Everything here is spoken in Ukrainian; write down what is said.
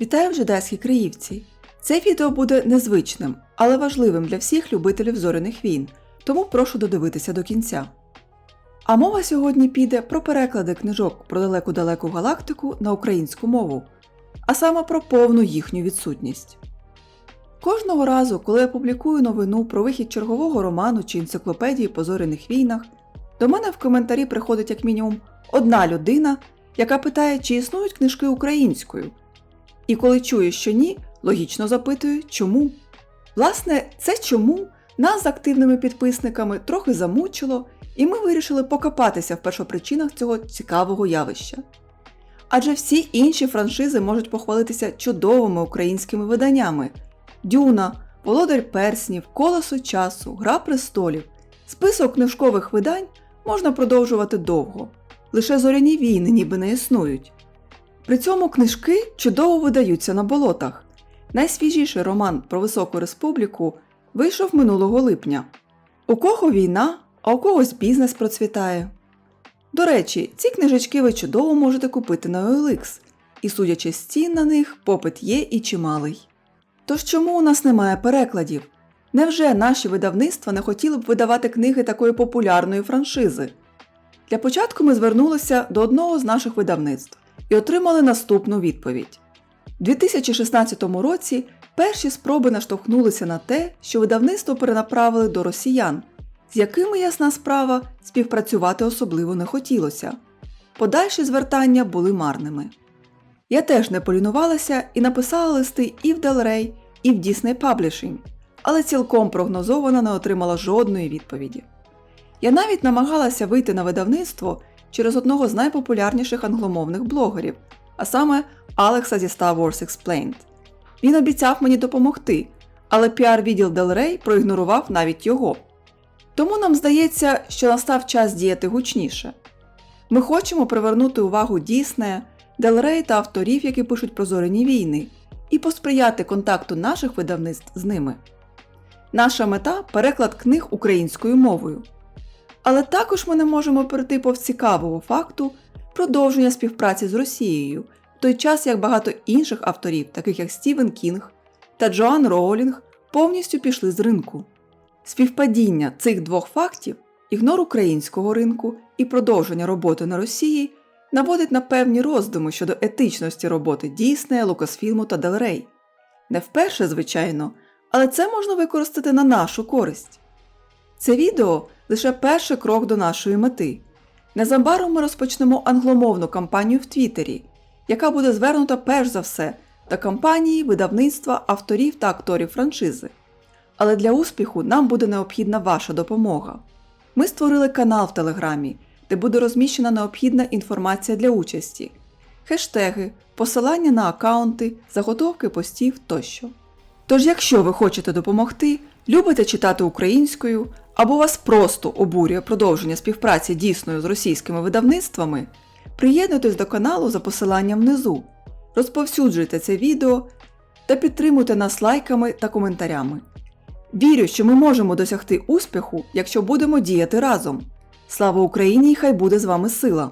Вітаю в Жидайській Криївці. Це відео буде незвичним, але важливим для всіх любителів зоряних війн, тому прошу додивитися до кінця. А мова сьогодні піде про переклади книжок про далеку-далеку галактику на українську мову, а саме про повну їхню відсутність. Кожного разу, коли я публікую новину про вихід чергового роману чи енциклопедії по зоряних війнах, до мене в коментарі приходить як мінімум одна людина, яка питає, чи існують книжки українською. І коли чую, що ні, логічно запитую, чому. Власне, це чому нас з активними підписниками трохи замучило, і ми вирішили покопатися в першопричинах цього цікавого явища. Адже всі інші франшизи можуть похвалитися чудовими українськими виданнями: Дюна, Володар Перснів, Колесо часу, Гра престолів. Список книжкових видань можна продовжувати довго. Лише зоряні війни ніби не існують. При цьому книжки чудово видаються на болотах. Найсвіжіший роман про Високу Республіку вийшов минулого липня. У кого війна, а у когось бізнес процвітає. До речі, ці книжечки ви чудово можете купити на OLX, і судячи з цін на них, попит є і чималий. Тож чому у нас немає перекладів? Невже наші видавництва не хотіли б видавати книги такої популярної франшизи? Для початку ми звернулися до одного з наших видавництв і отримали наступну відповідь. У 2016 році перші спроби наштовхнулися на те, що видавництво перенаправили до росіян, з якими, ясна справа, співпрацювати особливо не хотілося. Подальші звертання були марними. Я теж не полінувалася і написала листи і в Rey, і в Disney Publishing, але цілком прогнозовано не отримала жодної відповіді. Я навіть намагалася вийти на видавництво через одного з найпопулярніших англомовних блогерів, а саме Алекса зі Star Wars Explained. Він обіцяв мені допомогти, але піар-відділ Del Rey проігнорував навіть його. Тому нам здається, що настав час діяти гучніше. Ми хочемо привернути увагу Діснея, Del Rey та авторів, які пишуть про зоряні війни, і посприяти контакту наших видавництв з ними. Наша мета переклад книг українською мовою. Але також ми не можемо перейти повз цікавого факту продовження співпраці з Росією, в той час як багато інших авторів, таких як Стівен Кінг та Джоан Роулінг, повністю пішли з ринку. Співпадіння цих двох фактів ігнор українського ринку і продовження роботи на Росії наводить на певні роздуми щодо етичності роботи Діснея, Лукасфілму та Делрей. Не вперше, звичайно, але це можна використати на нашу користь. Це відео лише перший крок до нашої мети. Незабаром ми розпочнемо англомовну кампанію в Твіттері, яка буде звернута перш за все до кампанії, видавництва, авторів та акторів франшизи. Але для успіху нам буде необхідна ваша допомога. Ми створили канал в Телеграмі, де буде розміщена необхідна інформація для участі, хештеги, посилання на аккаунти, заготовки постів тощо. Тож, якщо ви хочете допомогти, любите читати українською або вас просто обурює продовження співпраці дійсною з російськими видавництвами, приєднуйтесь до каналу за посиланням внизу, розповсюджуйте це відео та підтримуйте нас лайками та коментарями. Вірю, що ми можемо досягти успіху, якщо будемо діяти разом. Слава Україні і хай буде з вами сила!